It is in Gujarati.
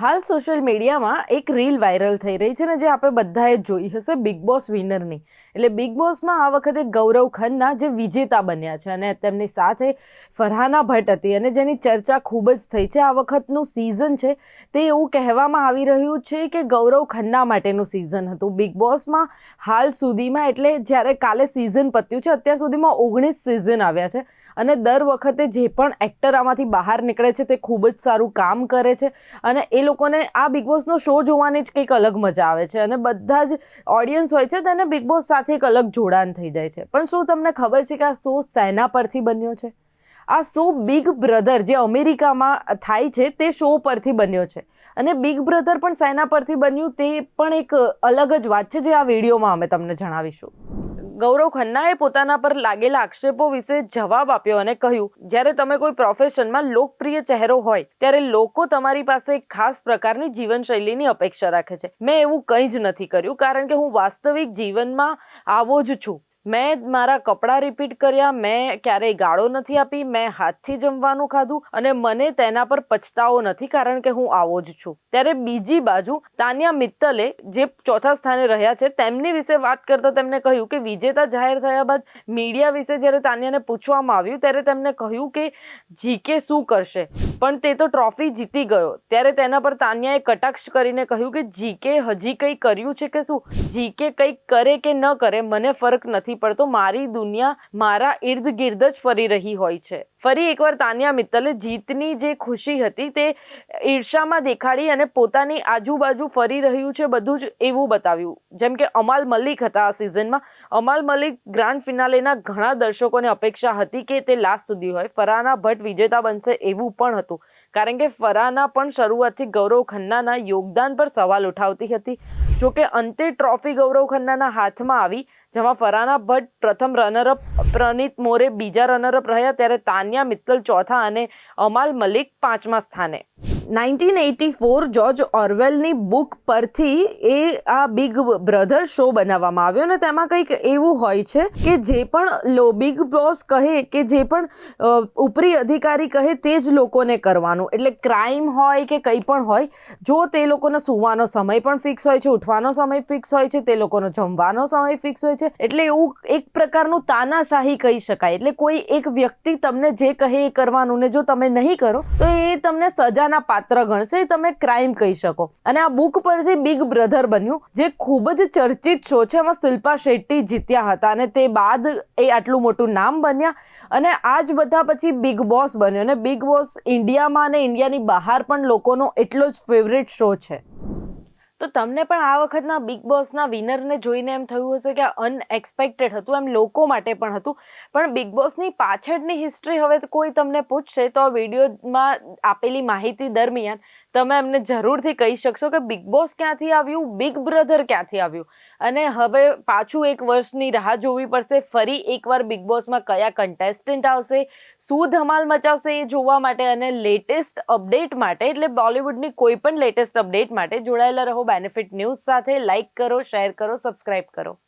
હાલ સોશિયલ મીડિયામાં એક રીલ વાયરલ થઈ રહી છે ને જે આપણે બધાએ જોઈ હશે બિગ બોસ વિનરની એટલે બિગ બોસમાં આ વખતે ગૌરવ ખન્ના જે વિજેતા બન્યા છે અને તેમની સાથે ફરહાના ભટ્ટ હતી અને જેની ચર્ચા ખૂબ જ થઈ છે. આ વખતનું સિઝન છે તે એવું કહેવામાં આવી રહ્યું છે કે ગૌરવ ખન્ના માટેનું સિઝન હતું. બિગ બોસમાં હાલ સુધીમાં એટલે જ્યારે કાલે સિઝન પત્યું છે અત્યાર સુધીમાં ઓગણીસ સિઝન આવ્યા છે અને દર વખતે જે પણ એક્ટર આમાંથી બહાર નીકળે છે તે ખૂબ જ સારું કામ કરે છે અને એ લોકોને આ બિગ બોસનો શો જોવાની જ કંઈક અલગ મજા આવે છે અને બધા જ ઓડિયન્સ હોય છે તેને બિગ બોસ સાથે એક અલગ જોડાણ થઈ જાય છે. પણ શું તમને ખબર છે કે આ શો સેના પરથી બન્યો છે? આ શો બિગ બ્રધર જે અમેરિકામાં થાય છે તે શો પરથી બન્યો છે. અને બિગ બ્રધર પણ સેના પરથી બન્યું તે પણ એક અલગ જ વાત છે જે આ વિડીયોમાં અમે તમને જણાવીશું. ગૌરવ ખન્નાએ પોતાના પર લાગેલા આક્ષેપો વિશે જવાબ આપ્યો અને કહ્યું, જ્યારે તમે કોઈ પ્રોફેશનમાં લોકપ્રિય ચહેરો હોય, ત્યારે લોકો તમારી પાસે એક ખાસ પ્રકારની જીવનશૈલીની અપેક્ષા રાખે છે. મેં એવું કંઈ જ નથી કર્યું, કારણ કે હું વાસ્તવિક જીવનમાં આવો જ છું. મેં મારા કપડાં રિપીટ કર્યા, મેં ક્યારેય ગાળો નથી આપી, મેં હાથથી જમવાનું ખાધું અને મને તેના પર પછતાવો નથી કારણ કે હું આવો જ છું. ત્યારે બીજી બાજુ તાન્યા મિત્તલે જે ચોથા સ્થાને રહ્યા છે, તેમની વિશે વાત કરતા તેમણે કહ્યું કે વિજેતા જાહેર થયા બાદ મીડિયા વિશે જ્યારે તાન્યાને પૂછવામાં આવ્યું ત્યારે તેમણે કહ્યું કે જીકે શું કરશે? પણ તે તો ટ્રોફી જીતી ગયો. ત્યારે તેના પર તાન્યાએ કટાક્ષ કરીને કહ્યું કે જીકે હજી કંઈ કર્યું છે કે શું? જીકે કંઈક કરે કે ન કરે, મને ફરક નથી પડતો મારી દુનિયા મારા ઇર્દ ગિર્દ જ ફરી રહી હોય છે. ફરી એકવાર તાન્યા મિત્તલે જીતની જે ખુશી હતી તે ઈર્ષામાં દેખાડી અને પોતાની આજુબાજુ ફરી રહ્યું છે બધું જ એવું બતાવ્યું. જેમ કે અમાલ મલિક હતા આ સિઝનમાં અમાલ મલિક ગ્રાન્ડ ફિનાલેના ઘણા દર્શકોને અપેક્ષા હતી કે તે લાસ્ટ સુધી હોય. ફરાના ભટ્ટ વિજેતા બનશે એવું પણ હતું. કારણ કે ફરાના પણ શરૂઆતથી ગૌરવ ખન્નાના યોગદાન પર સવાલ ઉઠાવતી હતી. જોકે અંતે ટ્રોફી ગૌરવ ખન્નાના હાથમાં આવી, જેમાં ફરાના ભટ્ટ પ્રથમ રનરઅપ પ્રનીત મોરે બીજા રનરઅપ રહ્યા ત્યારે તાન્યા મિત્તલ ચોથા અને અમાલ મલિક પાંચમા સ્થાને. નાઇન્ટીન એટી ફોર જોર્જ ઓરવેલની બુક પરથી એ આ બિગ બ્રધર શો બનાવવામાં આવ્યો અને તેમાં કંઈક એવું હોય છે કે જે પણ લો બિગ બોસ કહે કે જે પણ ઉપરી અધિકારી કહે તે જ લોકોને કરવાનું. એટલે ક્રાઇમ હોય કે કંઈ પણ હોય, જો તે લોકોનો સૂવાનો સમય પણ ફિક્સ હોય છે, ઉઠવાનો સમય ફિક્સ હોય છે, તે લોકોનો જમવાનો સમય ફિક્સ હોય છે, એટલે એવું એક પ્રકારનું તાનાશાહી કહી શકાય. એટલે કોઈ એક વ્યક્તિ તમને જે કહે એ કરવાનું ને જો તમે નહીં કરો, તો એ તમને સજાના પાત્ર ગણશે તમે ક્રાઇમ કહી શકો. અને આ બુક પરથી બિગ બ્રધર બન્યું, જે ખૂબ જ ચર્ચિત શો છે. એમાં શિલ્પા શેટ્ટી જીત્યા હતા અને તે બાદ એ આટલું મોટું નામ બન્યા અને આ જ બધા પછી બિગ બોસ બન્યો. અને બિગ બોસ ઇન્ડિયામાં અને ઇન્ડિયાની બહાર પણ લોકોનો એટલો જ ફેવરેટ શો છે. તો તમને પણ આ વખતના બિગ બોસના વિનરને જોઈને એમ થયું હશે કે અનએક્સપેક્ટેડ હતું, એમ લોકો માટે પણ હતું. પણ બિગ બોસની પાછળની હિસ્ટ્રી હવે કોઈ તમને પૂછશે તો વિડીયોમાં આપેલી માહિતી દરમિયાન તમે એમને જરૂરથી કહી શકશો કે બિગ બોસ ક્યાંથી આવ્યું? બિગ બ્રધર ક્યાંથી આવ્યું? અને હવે પાછું એક વર્ષની રાહ જોવી પડશે. ફરી એકવાર બિગ બોસમાં કયા કન્ટેસ્ટન્ટ આવશે? શું ધમાલ મચાવશે એ જોવા માટે અને લેટેસ્ટ અપડેટ માટે, એટલે બોલિવૂડની કોઈ પણ લેટેસ્ટ અપડેટ માટે જોડાયેલા રહો. બેનિફિટ ન્યૂઝ સાથે લાઇક કરો શેર કરો સબસ્ક્રાઇબ કરો.